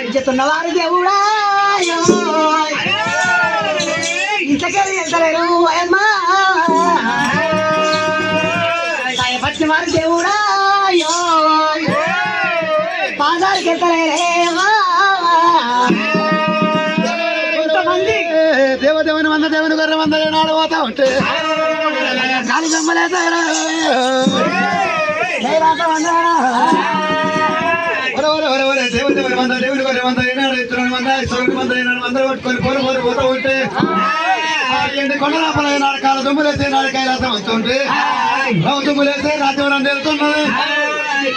ఇచ్చేస్తున్నవారు దేవుడా? ఇంతకెళ్ళి వెళ్తలేరు అయ్యమ్మా సాయపట్టిన వారు దేవుడా? పాదాలకు వెళ్తలేరే ఏనాడు కాల దుమ్ములేస్తే నాడు కైలాసం వస్తుంటే రావు దుమ్ములేస్తే రాజ్యం తెలుస్తున్నది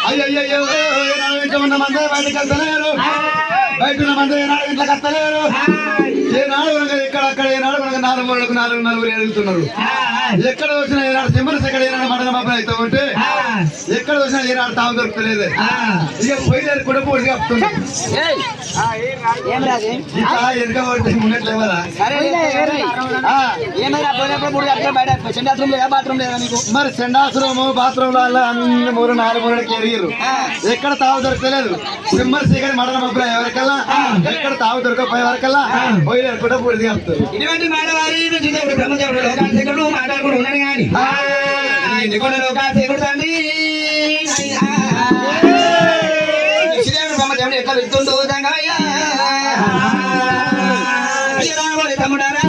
అయ్యయ్యో ఇంట్లో ఉన్న మంది బయటకు వెళ్తలేరు బయట ఉన్న మంది ఏనాడు ఇంట్లోకి వస్తలేరు ఏనాడు కనుక ఇక్కడ అక్కడ ఏనాడు కనుక నాలుగు నాలుగు నలుగురు ఎదుగుతున్నారు ఎక్కడ వచ్చినా ఏనాడు సింబల్స్ ఎక్కడ ఏనాడు మడల మాపలు అవుతూ ఉంటే ఏనాడు తాము దొరుకుతలేదు ఇక పోయినారు కూడా కప్పుతుంది మూడు మరి సెండాశ్రమం బాత్రూమ్లో అన్ని మూడు నాలుగు ఎరిగిరు ఎక్కడ తావు దొరకలేదు. సింబల్ సీకరి మడల మాపలు ఎవరికల్లా ఎక్కడ తావు దొరకపోయే వరకల్లా పోయినారు కూడా ఇటువంటి లోకాశేఖరుడు మాట్లాడుకుని ఉన్నాడు కానీ. నికొండ లోకాశేఖరుడు తండ్రి. శ్రీదేవుడు బ్రహ్మదేవుడు ఎక్కడ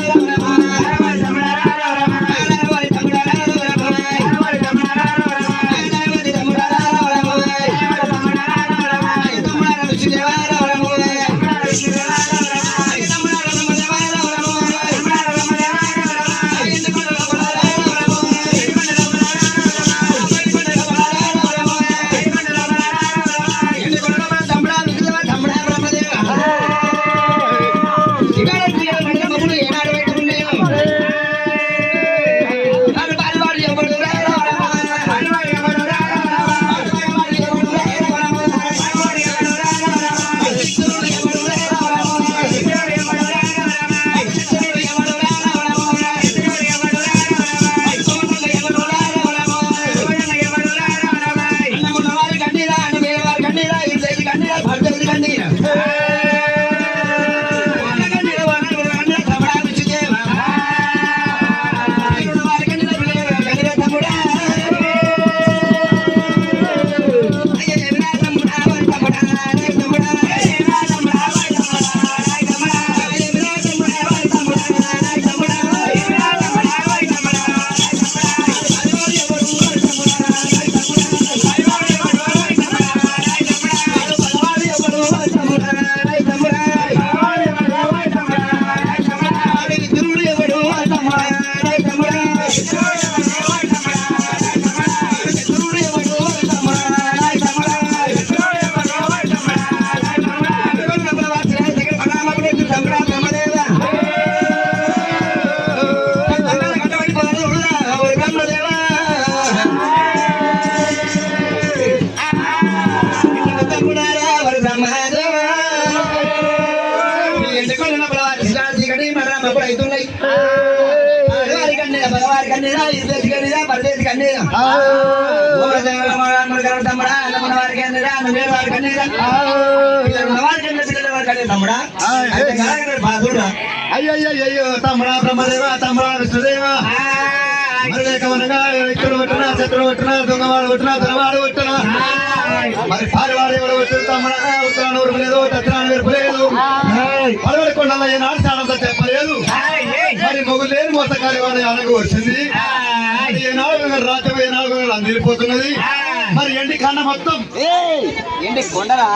కన్నీరా, తమ్ముడా. బాధుడురా. అయ్యయ్యో తమ్ముడా బ్రహ్మదేవ విష్ణుదేవ. అనగా కొట్టినా శత్రువు కొట్టినా దొంగవాడు కొట్టినా దొరవాడు కొట్టినా మరి పారివాడు ఎవరు కొట్టిన తమ్ముడా ఉత్తరాన్ని ఉరుకులేదు దక్షిణాన్ని వెరుపులేదు పడవడి కొండల ఏనాడు సాడంతా చెప్పలేదు. మరి మొగ్గు లేని మోసకారి వాడి అనకు వచ్చింది. ఏనాడు రాజ్యం ఏనాడు అందిరిపోతున్నది మరి ఎండి కండ మొత్తం. ఏంటి కొండరా?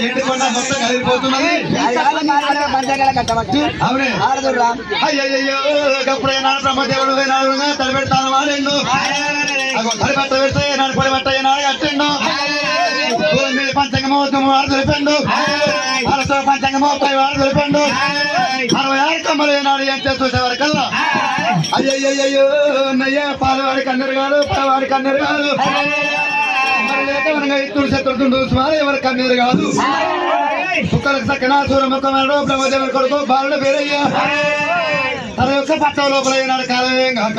ఎండి కొండ మొత్తం కదిలిపోతున్నది పంచగల కట్టబట్టి అవునే. ఆడదురా అయ్యయ్యో అప్పుడే నాడు బ్రహ్మదేవుడు నాడుగా తలపెడతాను వాడిండు తలపెట్ట పెడితే నాడు పొడిపెట్ట నాడు కట్టిండు పంచంగమో వాడు తెలిపిండు అరతో పంచంగమో పై వాడు తెలిపిండు అరవై ఆరు తొంభై నాడు ఏం చేసి చూసేవారికల్లా అయ్యయ్యో నయ్య పాలవాడి కన్నెరు కాదు పాలవాడి కన్నెరు కాదు మరి లేక మనగా ఇత్తుడు శత్రుడు సుమారు ఎవరి కన్నీరు కాదు. కుక్కలకు సక్కన సూర్యముఖమాడు బ్రహ్మదేవుని కొడుకు బాలుడు పేరయ్యా. తన యొక్క పట్టం లోపల ఈనాడు కాలమేం కాక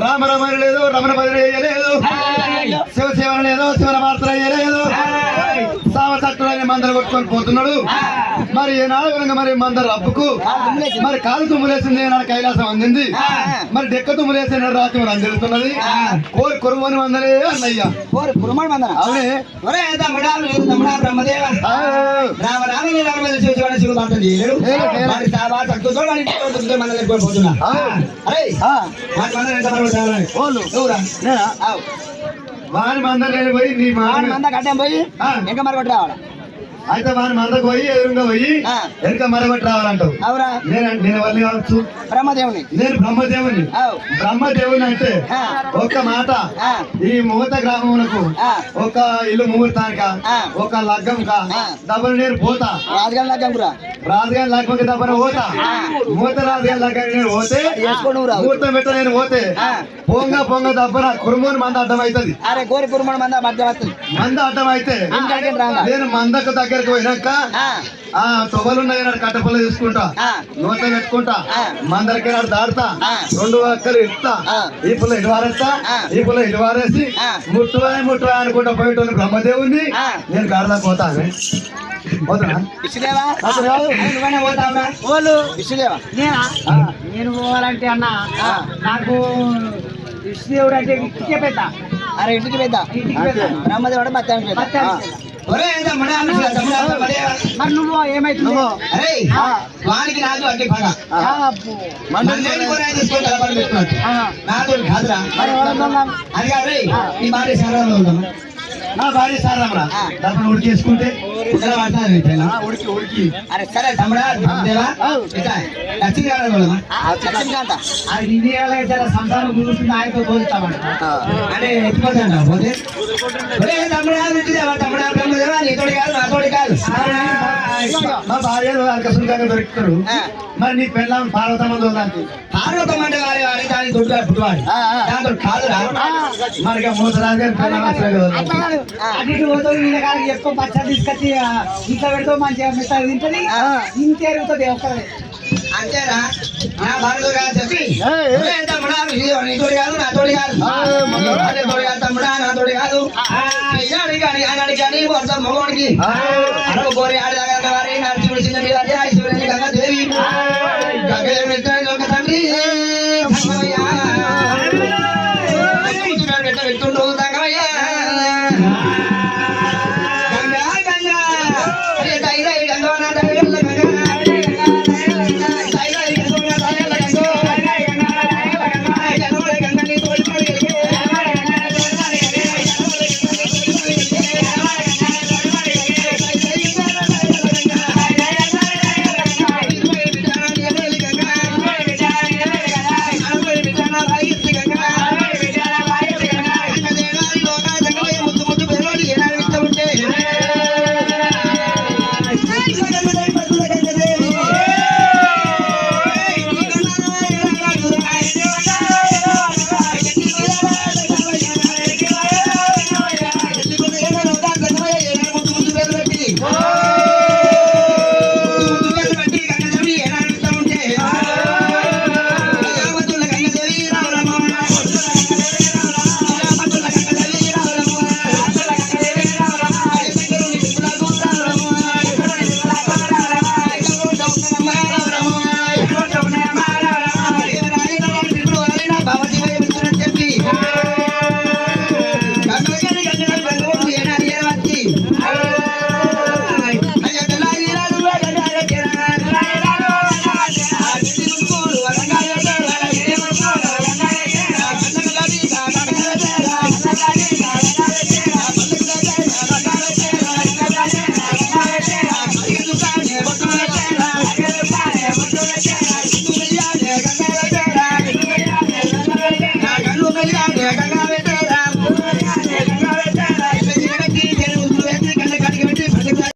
రామ రమణ లేదు రమణ భజన చేయలేదు శివ శివన లేదు శివన సావ చట్టులని మందరు కొట్టుకొని పోతున్నాడు. మరి ఏనాడు కనుక మరి మందరు అప్పుకు మరి కాలు తుమ్ములేసింది ఏనాడు కైలాసం అందింది. మరి డెక్క తుమ్ములేసిన రాత్రి మరి అందిరుతున్నది. కోరి కొరుమని మందరే అన్నయ్య. ఓరి కురుమాడు మందన? అవునే. ఒరే తమ్ముడా లేదు తమ్ముడా బ్రహ్మదేవ. ఆ, రామ రామ నీ రామ మీద శివ శివ శివ దాంట్లో చేయలేడు. లేదు, లేదు. వాడి సావా తక్కువ వాడి తక్కువ మన దగ్గర పోతున్నా. ఆ, అరే ఆ, వాడి మన ఎంత పర్వాలేదు రావాలి ఓళ్ళు. నువ్వురా నేనా? ఆవు. వాని మంద నేను పోయి నీ వాడి మాట మంద కట్టాం పోయి. ఇంకా మరి కొట్టి రావాలా? అయితే వాని మందకు పోయి ఎదురుగా పోయి. వెనుక మరొకటి రావాలంటావు నేను నేను వల్లి కావచ్చు బ్రహ్మదేవుని నేను బ్రహ్మదేవుని బ్రహ్మదేవుని అంటే. ఒక్క మాట. ఈ ముహూర్త గ్రామమునకు. ఒక ఇల్లు ముహూర్తానిక. ఒక లగ్గంక ఆ. దబ్బలు నేను పోతా రాజుగారి లగ్గం కూడా రాజుగారి లగ్గంకి దబ్బన పోతా. ముహూర్త రాజుగారి లగ్గానికి నేను పోతే ముహూర్తం పెట్ట నేను పోతే. పొంగ పొంగ దబ్బన కురుమూని మంద అడ్డం అవుతుంది అరే కోరి కురుమాడు మంద మధ్య వస్తుంది మంద అడ్డం అయితే నేను మందకు దగ్గరకు పోయినాక ఆ, ఆ తొగలున్నాయి నాడు కట్టపల్ల తీసుకుంటా ఆ. నోట పెట్టుకుంటా. మందరికి నాడు దాడుతా. రెండు ఒక్కరు ఇస్తా. ఈ పుల్ల ఇటు వారేస్తా. ఈ పుల్ల ఇటు వారేసి ఆ. ముట్టువాయి ముట్టువాయి అనుకుంటా పోయేటోని బ్రహ్మదేవుని. నేను గాడదా పోతాను నేనా? పోవాలంటే అన్న. నాకు విష్ణుదేవుడు అంటే ఇంటికే పెద్ద. అరే ఇంటికి పెద్ద. ఇంటికి పెద్ద. బ్రహ్మదేవుడు మధ్యాహ్నం పెద్ద. మరి నువ్వు ఏమైతుంది? నువ్వు? అరే ఆ. వానికి నాతో అట్టి పగ కాదురా. ఉన్నాం? అది కాదు నీ భార్య ఉందాం? నా భార్య ఉడికేసుకుంటే ఉడికి ఉడికి. అరే సరే తమ్ముడా లక్ష్మీకాంత అది ఇండియాలో చాలా సంసారం కుదురుతుంది ఆయనతో పోలుస్తామంట అంటే ఎత్తిపోతాడు పోతే? తమ్ముడా తమ్ముడా నీతోడి కాదు నాతోడి కాదు. మా భార్యలు అల్కసుంకంగా దొరుకుతారు. మరి నీ పెళ్ళాం పార్వతమ్మ దానికి? పార్వతం అంటే వారి వారి దాని దొడ్డుగా పుట్టువాడు. దాంతో కాదురా. మరి మూసరాజు. అటు కాడికి ఎక్కువ పచ్చడి తీసుకొచ్చి ఆ, ఇంట్లో పెడతావు మంచిగా మెత్తగా తింటది. ఇంతే ఎరుగుతుంది ఒక్కడే అంతేరా నా భార్య కాదు చెప్పి. తమ్ముడా? నీతోడి కాదు ఆ, నాతోడి కాదు తమ్ముడా నాతోడి కాదు. ఇయ్యాడి కానీ ఆనాడి కానీ వర్షం మగవాడికి ఆ. అరవ కోరి ఆడదాగా వారి నరసింహుడు చిన్న పిల్లలు ఐశ్వర్యం గంగా దేవి గంగదేవి ఒక తండ్రి